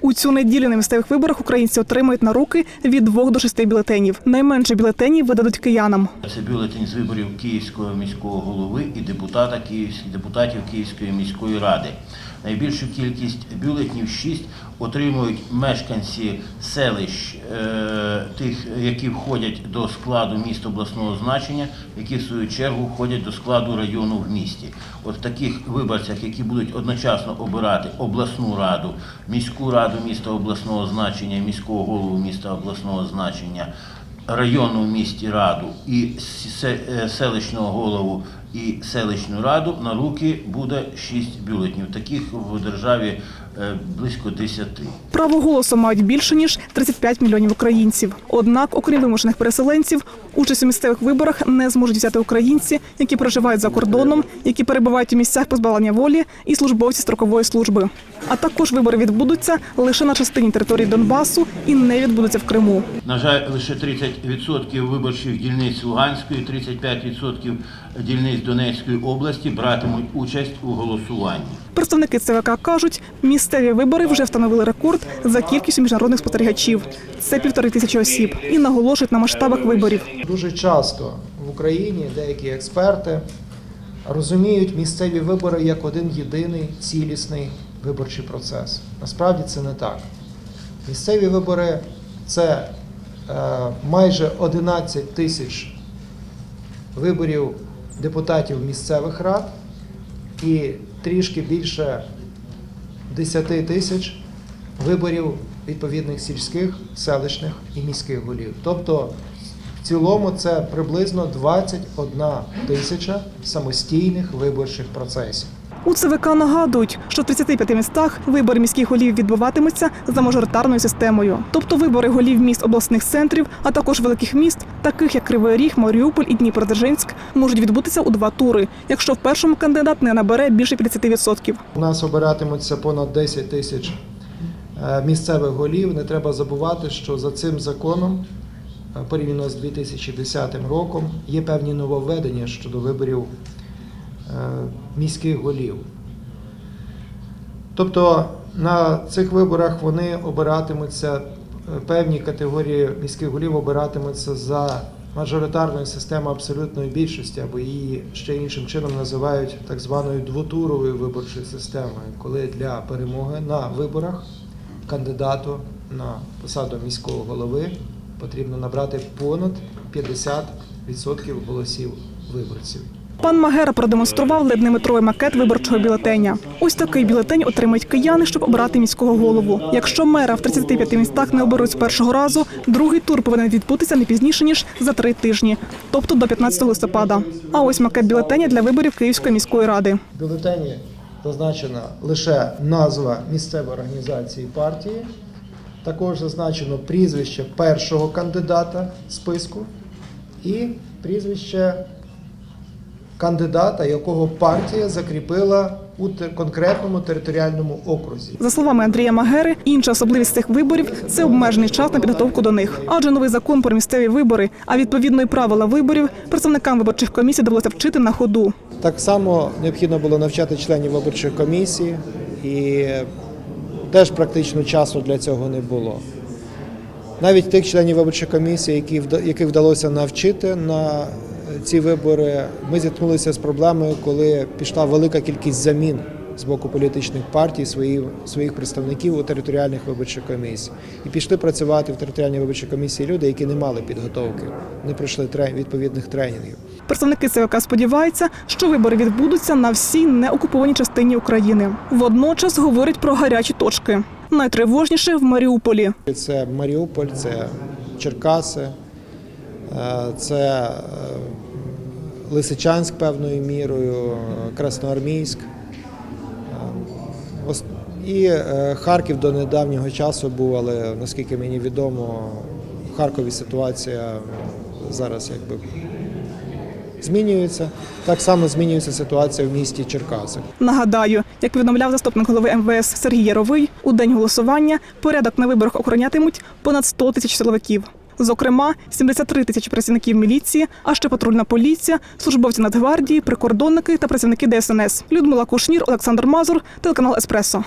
У цю неділю на місцевих виборах українці отримають на руки від двох до шести бюлетенів. Найменше бюлетенів видадуть киянам. Це бюлетень з виборів Київського міського голови і депутата Київських депутатів Київської міської ради. Найбільшу кількість бюлетнів 6 отримують мешканці селищ, е, тих, які входять до складу міст обласного значення, які в свою чергу входять до складу району в місті. От в таких виборцях, які будуть одночасно обирати обласну раду, міську раду міста обласного значення, міського голову міста обласного значення, районну в місті раду і е, селищного голову і селищну раду на руки буде 6 бюлетнів. Таких в державі близько 10. Право голосу мають більше ніж 35 мільйонів українців. Однак, окрім вимушених переселенців, участь у місцевих виборах не зможуть взяти українці, які проживають за кордоном, які перебувають у місцях позбавлення волі і службовці строкової служби. А також вибори відбудуться лише на частині території Донбасу і не відбудуться в Криму. На жаль, лише 30% виборчих дільниць Луганської, 35% дільниць Донецької області братимуть участь у голосуванні. Представники ЦВК кажуть, місцеві вибори вже встановили рекорд за кількістю міжнародних спостерігачів. Це півтори тисячі осіб і наголошують на масштабах виборів. Дуже часто в Україні деякі експерти розуміють місцеві вибори як один єдиний цілісний виборчий процес. Насправді це не так. Місцеві вибори це е, майже 11 тисяч виборів депутатів місцевих рад і трішки більше 10 тисяч виборів відповідних сільських, селищних і міських голів. Тобто в цілому це приблизно 21 тисяча самостійних виборчих процесів. У ЦВК нагадують, що в 35 містах вибори міських голів відбуватимуться за мажоритарною системою. Тобто вибори голів міст обласних центрів, а також великих міст, таких як Кривий Ріг, Маріуполь і Дніпродзержинськ, можуть відбутися у два тури, якщо в першому кандидат не набере більше 50%. У нас обиратимуться понад 10 тисяч е, місцевих голів. Не треба забувати, що за цим законом, е, порівняно з 2010 роком, є певні нововведення щодо виборів міських голів. Тобто на цих виборах вони обиратимуться, е, певні категорії міських голів обиратимуться за мажоритарною системою абсолютної більшості, або її ще іншим чином називають так званою двотуровою виборчою системою, коли для перемоги на виборах кандидату на посаду міського голови потрібно набрати понад 50% голосів виборців. Пан Магера продемонстрував леднеметровий макет виборчого бюлетеня. Ось такий бюлетень отримають кияни, щоб обрати міського голову. Якщо мера в 35 містах не оберуть з першого разу, другий тур повинен відбутися не пізніше ніж за три тижні, тобто до 15 листопада. А ось макет бюлетеня для виборів Київської міської ради. Бюлетені зазначена лише назва місцевої організації партії. Також зазначено прізвище першого кандидата списку і прізвище кандидата, якого партія закріпила у конкретному територіальному окрузі. За словами Андрія Магери, інша особливість цих виборів це обмежений час на підготовку до них. Адже новий закон про місцеві вибори, а відповідно і правила виборів представникам виборчих комісій довелося вчити на ходу. Так само необхідно було навчати членів виборчої комісії, і теж практично часу для цього не було. Навіть тих членів виборчої комісії, які яких вдалося навчити на ці вибори, ми зіткнулися з проблемою, коли пішла велика кількість замін з боку політичних партій своїх, своїх представників у територіальних виборчих комісій. І пішли працювати в територіальній виборчій комісії люди, які не мали підготовки, не пройшли відповідних тренінгів. Представники ЦВК сподіваються, що вибори відбудуться на всій неокупованій частині України. Водночас говорять про гарячі точки. Найтривожніше в Маріуполі. Це Маріуполь, це Черкаси, е, це е, Лисичанськ певною мірою, Красноармійськ. І е, Харків до недавнього часу був, але наскільки мені відомо, в Харкові ситуація зараз якби змінюється. Так само змінюється ситуація в місті Черкаси. Нагадаю, як повідомляв заступник голови МВС Сергій Яровий, у день голосування порядок на виборах охоронятимуть понад 100 тисяч силовиків. Зокрема, 73 тисячі працівників міліції, а ще патрульна поліція, службовці Нацгвардії, прикордонники та працівники ДСНС. Людмила Кушнір, Олександр Мазур, телеканал Еспресо.